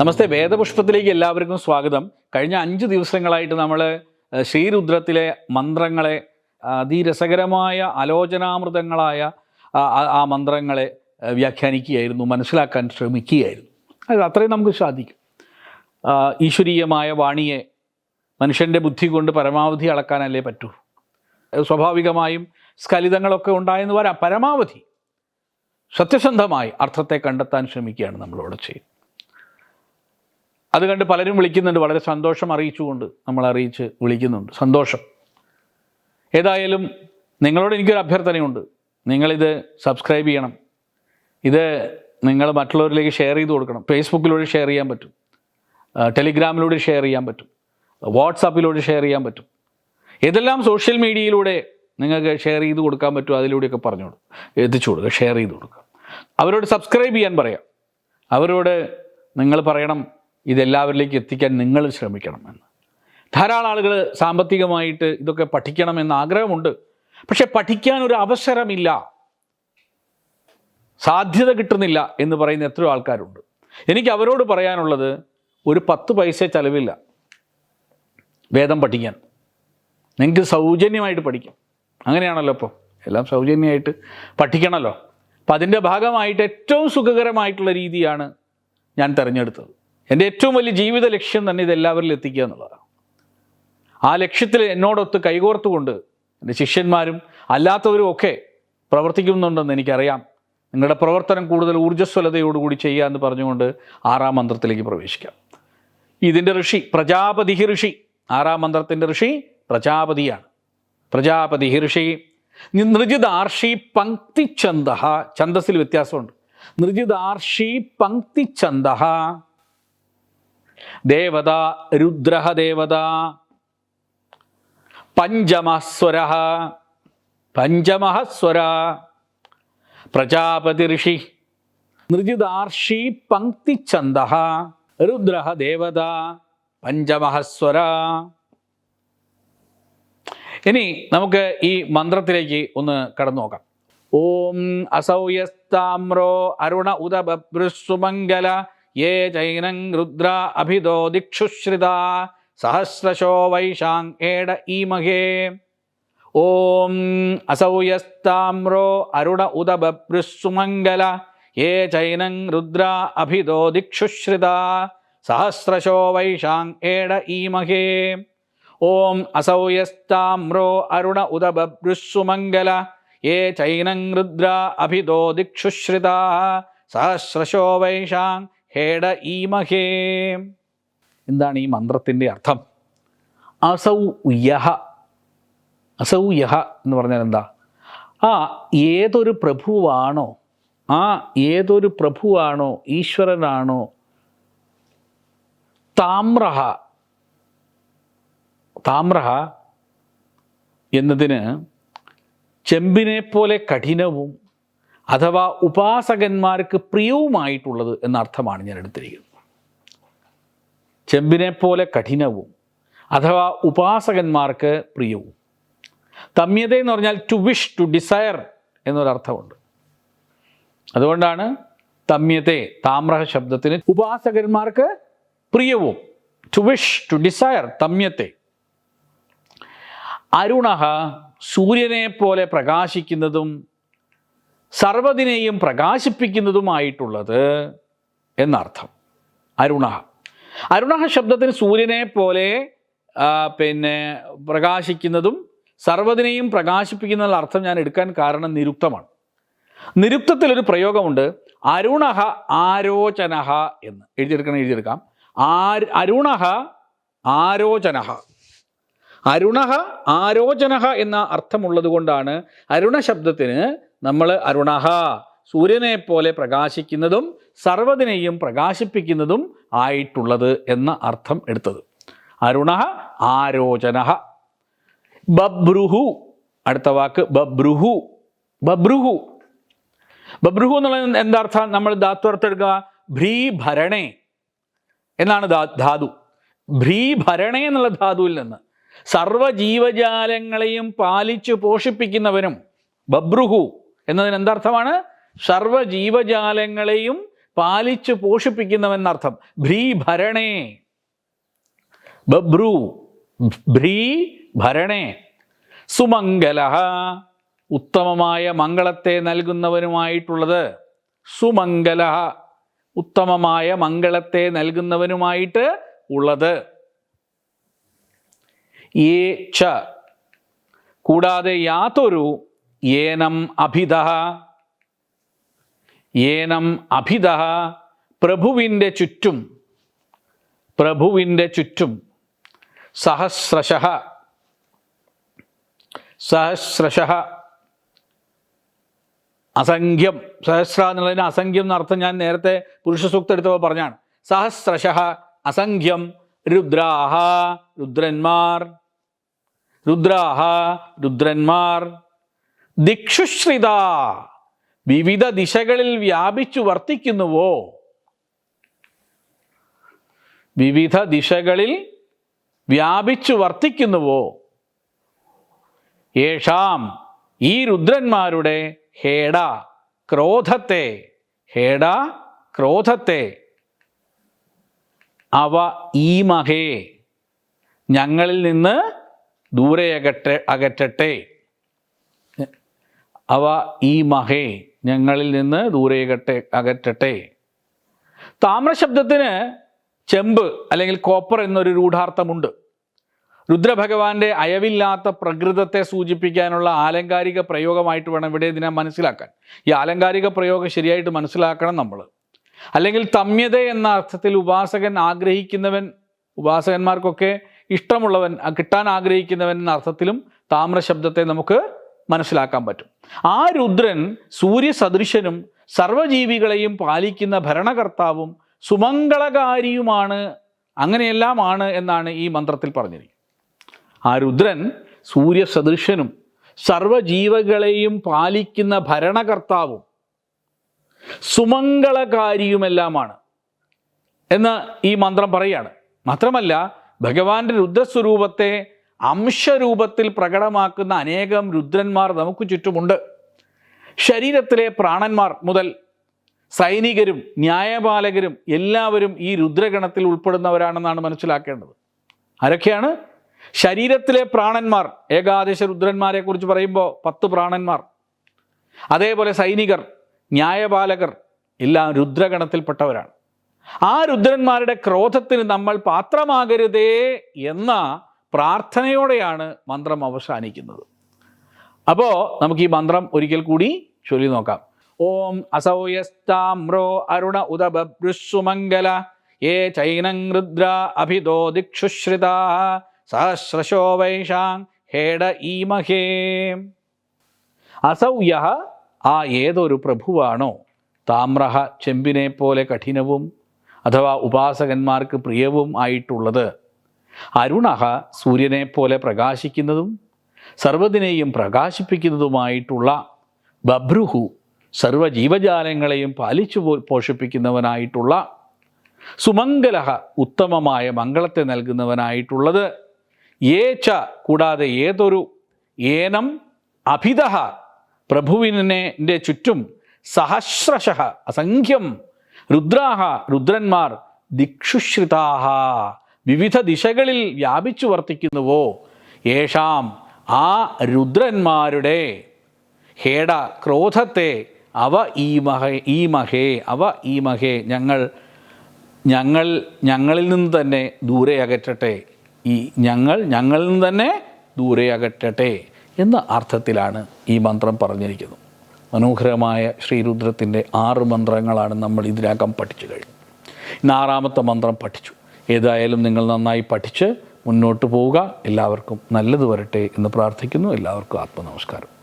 നമസ്തേ വേദപുഷ്പത്തിലേക്ക് എല്ലാവർക്കും സ്വാഗതം. കഴിഞ്ഞ അഞ്ച് ദിവസങ്ങളായിട്ട് നമ്മൾ ശ്രീരുദ്രത്തിലെ മന്ത്രങ്ങളെ അതിരസകരമായ ആലോചനാമൃതങ്ങളായ ആ, മന്ത്രങ്ങളെ വ്യാഖ്യാനിക്കുകയായിരുന്നു മനസ്സിലാക്കാൻ ശ്രമിക്കുകയായിരുന്നു. അത് അത്രയും നമുക്ക് സാധിക്കും. ഈശ്വരീയമായ വാണിയെ മനുഷ്യന്റെ ബുദ്ധി കൊണ്ട് പരമാവധി അളക്കാനല്ലേ പറ്റൂ. സ്വാഭാവികമായും സ്ഖലിതങ്ങളൊക്കെ ഉണ്ടായെന്ന് വരാം. പരമാവധി സത്യസന്ധമായി അർത്ഥത്തെ കണ്ടെത്താൻ ശ്രമിക്കുകയാണ് നമ്മളിവിടെ ചെയ്യുന്നത്. അത് കണ്ട് പലരും വിളിക്കുന്നുണ്ട്. വളരെ സന്തോഷം അറിയിച്ചുകൊണ്ട് നമ്മൾ അറിയിച്ച് വിളിക്കുന്നുണ്ട്. സന്തോഷം. ഏതായാലും നിങ്ങളോട് എനിക്കൊരു അഭ്യർത്ഥനയുണ്ട്. നിങ്ങളിത് സബ്സ്ക്രൈബ് ചെയ്യണം. ഇത് നിങ്ങൾ മറ്റുള്ളവരിലേക്ക് ഷെയർ ചെയ്ത് കൊടുക്കണം. ഫേസ്ബുക്കിലൂടെ ഷെയർ ചെയ്യാൻ പറ്റും. ടെലിഗ്രാമിലൂടെ ഷെയർ ചെയ്യാൻ പറ്റും. വാട്സാപ്പിലൂടെ ഷെയർ ചെയ്യാൻ പറ്റും. ഏതെല്ലാം സോഷ്യൽ മീഡിയയിലൂടെ നിങ്ങൾക്ക് ഷെയർ ചെയ്ത് കൊടുക്കാൻ പറ്റും. അതിലൂടെയൊക്കെ പറഞ്ഞോളൂ. എത്തിച്ചു കൊടുക്കുക. ഷെയർ ചെയ്ത് കൊടുക്കുക. അവരോട് സബ്സ്ക്രൈബ് ചെയ്യാൻ പറയാം. അവരോട് നിങ്ങൾ പറയണം ഇതെല്ലാവരിലേക്ക് എത്തിക്കാൻ നിങ്ങൾ ശ്രമിക്കണമെന്ന്. ധാരാളം ആളുകൾ സാമ്പത്തികമായിട്ട് ഇതൊക്കെ പഠിക്കണമെന്ന് ആഗ്രഹമുണ്ട്. പക്ഷെ പഠിക്കാൻ ഒരു അവസരമില്ല. സാധ്യത കിട്ടുന്നില്ല എന്ന് പറയുന്ന എത്രയോ ആൾക്കാരുണ്ട്. എനിക്ക് അവരോട് പറയാനുള്ളത് ഒരു പത്ത് പൈസ ചിലവില്ല വേദം പഠിക്കാൻ. നിങ്ങൾക്ക് സൗജന്യമായിട്ട് പഠിക്കാം. അങ്ങനെയാണല്ലോ ഇപ്പോൾ എല്ലാം സൗജന്യമായിട്ട് പഠിക്കണമല്ലോ. അപ്പം അതിന്റെ ഭാഗമായിട്ട് ഏറ്റവും സുഖകരമായിട്ടുള്ള രീതിയാണ് ഞാൻ തിരഞ്ഞെടുത്തത്. എന്റെ ഏറ്റവും വലിയ ജീവിത ലക്ഷ്യം തന്നെ ഇത് എല്ലാവരിലും എത്തിക്കുക എന്നുള്ളതാണ്. ആ ലക്ഷ്യത്തിൽ എന്നോടൊത്ത് കൈകോർത്തുകൊണ്ട് എന്റെ ശിഷ്യന്മാരും അല്ലാത്തവരും ഒക്കെ പ്രവർത്തിക്കുന്നുണ്ടെന്ന് എനിക്കറിയാം. നിങ്ങളുടെ പ്രവർത്തനം കൂടുതൽ ഊർജസ്വലതയോടുകൂടി ചെയ്യുക എന്ന് പറഞ്ഞുകൊണ്ട് ആറാം മന്ത്രത്തിലേക്ക് പ്രവേശിക്കാം. ഇതിന്റെ ഋഷി പ്രജാപതി ഋഷി. ആറാം മന്ത്രത്തിന്റെ ഋഷി പ്രജാപതിയാണ്. പ്രജാപതി ഋഷി. നൃജിതാർഷി പങ്ക്തിച്ഛന്ദ ഛന്ദസ്സിൽ വ്യത്യാസമുണ്ട്. നൃജിതാർഷി പങ്ക്തിച്ഛന്ദ ദേവത രുദ്രഹ ദേവത. പഞ്ചമസ്വര പഞ്ചമഹസ്വര. പ്രജാപതി ഋഷി നൃജിതാർഷി പങ്ക്തിച്ഛന്ദ രുദ്രഹ ദേവത. പഞ്ചമഹസ്വര. ഇനി നമുക്ക് ഈ മന്ത്രത്തിലേക്ക് ഒന്ന് കടന്നു നോക്കാം. ഓം അസൗയസ്താമ്രോ അരുണ ഉദബൃസുമംഗല യേ ചൈനം രുദ്ര അഭിതോ ദിക്ഷുശ്രിത സഹസ്രശോ വൈശാങ് ഏട ഈമഹേ ഓം അസൗയസ്താമ്രോ അരുണ ഉദബൃസുമംഗല യേ ചൈനം രുദ്ര അഭിതോ ദിക്ഷുശ്രിത സഹസ്രശോ വൈശാങ് ഏട ഈമഹേ ഓം അസൗയസ്താമ്രോ അരുണ ഉദബൃസുമംഗല യേ ചൈനം രുദ്ര അഭിതോ ദിക്ഷുശ്രിത സഹസ്രശോ വൈശാങ് ഹേട മഹേ. എന്താണ് ഈ മന്ത്രത്തിന്റെ അർത്ഥം? അസൗ യഹ. അസൗ യഹ എന്ന് പറഞ്ഞാൽ എന്താ? ആ ഏതൊരു പ്രഭുവാണോ ആ ഏതൊരു പ്രഭുവാണോ ഈശ്വരനാണോ താമ്രഹ. താമ്രഹ എന്നതിന് ചെമ്പിനെ പോലെ കഠിനവും അഥവാ ഉപാസകന്മാർക്ക് പ്രിയവുമായിട്ടുള്ളത് എന്നർത്ഥമാണ് ഞാൻ എടുത്തിരിക്കുന്നത്. ചെമ്പിനെ പോലെ കഠിനവും അഥവാ ഉപാസകന്മാർക്ക് പ്രിയവും. തമ്യത എന്ന് പറഞ്ഞാൽ ടു വിഷ് ടു ഡിസയർ എന്നൊരർത്ഥമുണ്ട്. അതുകൊണ്ടാണ് തമ്യത്തെ താമ്രഹ ശബ്ദത്തിന് ഉപാസകന്മാർക്ക് പ്രിയവും. ടു വിഷ് ടു ഡിസയർ തമ്യത്തെ അരുണഹ സൂര്യനെ പോലെ പ്രകാശിക്കുന്നതും സർവതിനെയും പ്രകാശിപ്പിക്കുന്നതുമായിട്ടുള്ളത് എന്നർത്ഥം. അരുണ അരുണ ശബ്ദത്തിന് സൂര്യനെ പോലെ പിന്നെ പ്രകാശിക്കുന്നതും സർവതിനെയും പ്രകാശിപ്പിക്കുന്ന അർത്ഥം ഞാൻ എടുക്കാൻ കാരണം നിരുക്തമാണ്. നിരുക്തത്തിലൊരു പ്രയോഗമുണ്ട്. അരുണഹ ആരോചനഹ എന്ന്. എഴുതിയെടുക്കണം എഴുതിയെടുക്കാം. ആര് അരുണഹ ആരോചനഹ. അരുണഹ ആരോചനഹ എന്ന അർത്ഥമുള്ളത് കൊണ്ടാണ് അരുണ ശബ്ദത്തിന് നമ്മൾ അരുണഹ സൂര്യനെ പോലെ പ്രകാശിക്കുന്നതും സർവതിനെയും പ്രകാശിപ്പിക്കുന്നതും ആയിട്ടുള്ളത് എന്ന അർത്ഥം എടുത്തത്. അരുണഹ ആരോചന ബബ്രുഹു അടുത്ത വാക്ക് ബബ്രുഹു. ബബ്രുഹു. ബബ്രുഹു എന്നുള്ള എന്താ അർത്ഥം? നമ്മൾ ധാത്വർത്ഥം എടുക്കുക ഭ്രീഭരണേ എന്നാണ് ധാതു. ഭ്രീഭരണേ എന്നുള്ള ധാതുവിൽ നിന്ന് സർവ ജീവജാലങ്ങളെയും പാലിച്ചു പോഷിപ്പിക്കുന്നവനും ബബ്രുഹു. എന്നതിന് എന്തർത്ഥമാണ് സർവ ജീവജാലങ്ങളെയും പാലിച്ചു പോഷിപ്പിക്കുന്നവൻ എന്നർത്ഥം ഭ്രീ ഭരണേ ബബ്രു ഭ്രീ ഭരണേ സുമംഗല ഉത്തമമായ മംഗളത്തെ നൽകുന്നവനുമായിട്ടുള്ളത്. സുമംഗല ഉത്തമമായ മംഗളത്തെ നൽകുന്നവനുമായിട്ട് ഉള്ളത്. ഏ ച. കൂടാതെ യാതൊരു ഏനം അഭിത ഏനം അഭിത പ്രഭുവിന്റെ ചുറ്റും। പ്രഭുവിന്റെ ചുറ്റും। സഹസ്രശ। സഹസ്രശ। അസംഖ്യം। സഹസ്ര എന്നുള്ളതിന് അസംഖ്യം എന്നർത്ഥം ഞാൻ നേരത്തെ പുരുഷ സൂക്തം എടുത്തപ്പോൾ പറഞ്ഞാണ്। സഹസ്രശ അസംഖ്യം രുദ്രാഹ രുദ്രന്മാർ। രുദ്രാഹ രുദ്രന്മാർ। ദിക്ഷുശ്രിത വിവിധ ദിശകളിൽ വ്യാപിച്ചു വർത്തിക്കുന്നുവോ? വിവിധ ദിശകളിൽ വ്യാപിച്ചു വർത്തിക്കുന്നുവോ? യേഷാം ഈ രുദ്രന്മാരുടെ ഹേട ക്രോധത്തെ ഹേട ക്രോധത്തെ. അവ ഈ മഹേ ഞങ്ങളിൽ നിന്ന് ദൂരെ അകറ്റ അകറ്റട്ടെ. അവ ഈ മഹേ ഞങ്ങളിൽ നിന്ന് ദൂരെ അകട്ടെ അകറ്റട്ടെ. താമ്രശബ്ദത്തിന് ചെമ്പ് അല്ലെങ്കിൽ കോപ്പർ എന്നൊരു രൂഢാർത്ഥമുണ്ട്. രുദ്രഭഗവാന്റെ അയവില്ലാത്ത പ്രകൃതത്തെ സൂചിപ്പിക്കാനുള്ള ആലങ്കാരിക പ്രയോഗമായിട്ട് വേണം ഇവിടെ ഇതിനെ മനസ്സിലാക്കാൻ. ഈ ആലങ്കാരിക പ്രയോഗം ശരിയായിട്ട് മനസ്സിലാക്കണം നമ്മൾ അല്ലെങ്കിൽ തമ്യത എന്ന അർത്ഥത്തിൽ ഉപാസകൻ ആഗ്രഹിക്കുന്നവൻ ഉപാസകന്മാർക്കൊക്കെ ഇഷ്ടമുള്ളവൻ കിട്ടാൻ ആഗ്രഹിക്കുന്നവൻ എന്ന അർത്ഥത്തിലും താമ്രശബ്ദത്തെ നമുക്ക് മനസ്സിലാക്കാൻ പറ്റും. ആ രുദ്രൻ സൂര്യസദൃശനും സർവജീവികളെയും പാലിക്കുന്ന ഭരണകർത്താവും സുമംഗളകാരിയുമാണ്. അങ്ങനെയെല്ലാമാണ് എന്നാണ് ഈ മന്ത്രത്തിൽ പറഞ്ഞിരിക്കുന്നത്. ആ രുദ്രൻ സൂര്യസദൃശനും സർവജീവകളെയും പാലിക്കുന്ന ഭരണകർത്താവും സുമംഗളകാരിയുമെല്ലാമാണ് എന്ന് ഈ മന്ത്രം പറയുകയാണ്. മാത്രമല്ല ഭഗവാന്റെ രുദ്രസ്വരൂപത്തെ അംശരൂപത്തിൽ പ്രകടമാക്കുന്ന അനേകം രുദ്രന്മാർ നമുക്ക് ചുറ്റുമുണ്ട്. ശരീരത്തിലെ പ്രാണന്മാർ മുതൽ സൈനികരും ന്യായപാലകരും എല്ലാവരും ഈ രുദ്രഗണത്തിൽ ഉൾപ്പെടുന്നവരാണെന്നാണ് മനസ്സിലാക്കേണ്ടത്. ആരൊക്കെയാണ്? ശരീരത്തിലെ പ്രാണന്മാർ ഏകാദശ രുദ്രന്മാരെ കുറിച്ച് പറയുമ്പോൾ പത്ത് പ്രാണന്മാർ. അതേപോലെ സൈനികർ ന്യായപാലകർ എല്ലാം രുദ്രഗണത്തിൽപ്പെട്ടവരാണ്. ആ രുദ്രന്മാരുടെ ക്രോധത്തിന് നമ്മൾ പാത്രമാകരുതേ എന്ന പ്രാർത്ഥനയോടെയാണ് മന്ത്രം അവസാനിക്കുന്നത്. അപ്പോൾ നമുക്ക് ഈ മന്ത്രം ഒരിക്കൽ കൂടി ചൊല്ലി നോക്കാം. ഓം അസൗയസ്താമ്രോ അരുണ ഉദബൃസുമംഗല ഏ ചൈനം രുദ്ര അഭിതോ ദിക്ഷുശ്രിത സഹസ്രശോ വൈഷാം ഹേട ഈമഹേ. അസൗയ ആ ഏതൊരു പ്രഭുവാണോ? താമ്രഹ ചെമ്പിനെ പോലെ കഠിനവും അഥവാ ഉപാസകന്മാർക്ക് പ്രിയവും ആയിട്ടുള്ളത് അരുണഹ സൂര്യനെ പോലെ പ്രകാശിക്കുന്നതും സർവതിനെയും പ്രകാശിപ്പിക്കുന്നതുമായിട്ടുള്ള ബഭ്രുഹു സർവജീവജാലങ്ങളെയും പാലിച്ചു പോഷിപ്പിക്കുന്നവനായിട്ടുള്ള സുമംഗലഹ ഉത്തമമായ മംഗളത്തെ നൽകുന്നവനായിട്ടുള്ളത് ഏച്ച കൂടാതെ ഏതൊരു ഏനം അഭിതഹ പ്രഭുവിനെ ചുറ്റും സഹസ്രശഹ അസംഖ്യം രുദ്രാഹ രുദ്രന്മാർ ദിക്ഷുശ്രിതാഹ വിവിധ ദിശകളിൽ വ്യാപിച്ചു വർത്തിക്കുന്നുവോ? യേഷാം ആ രുദ്രന്മാരുടെ ഹേട ക്രോധത്തെ അവ ഈ മഹേ ഈ മഹേ അവ ഈ മഹേ ഞങ്ങൾ ഞങ്ങൾ ഞങ്ങളിൽ നിന്ന് തന്നെ ദൂരെ അകറ്റട്ടെ. ഈ ഞങ്ങൾ ഞങ്ങളിൽ നിന്ന് തന്നെ ദൂരെ അകറ്റട്ടെ എന്ന അർത്ഥത്തിലാണ് ഈ മന്ത്രം പറഞ്ഞിരിക്കുന്നത്. മനോഹരമായ ശ്രീരുദ്രത്തിന്റെ ആറ് മന്ത്രങ്ങളാണ് നമ്മൾ ഇതിനകം പഠിച്ചു കഴിഞ്ഞു. ഇന്ന് ആറാമത്തെ മന്ത്രം പഠിച്ചു. ഏതായാലും നിങ്ങൾ നന്നായി പഠിച്ച് മുന്നോട്ട് പോവുക. എല്ലാവർക്കും നല്ലത് വരട്ടെ എന്ന് പ്രാർത്ഥിക്കുന്നു. എല്ലാവർക്കും ആത്മനമസ്കാരം.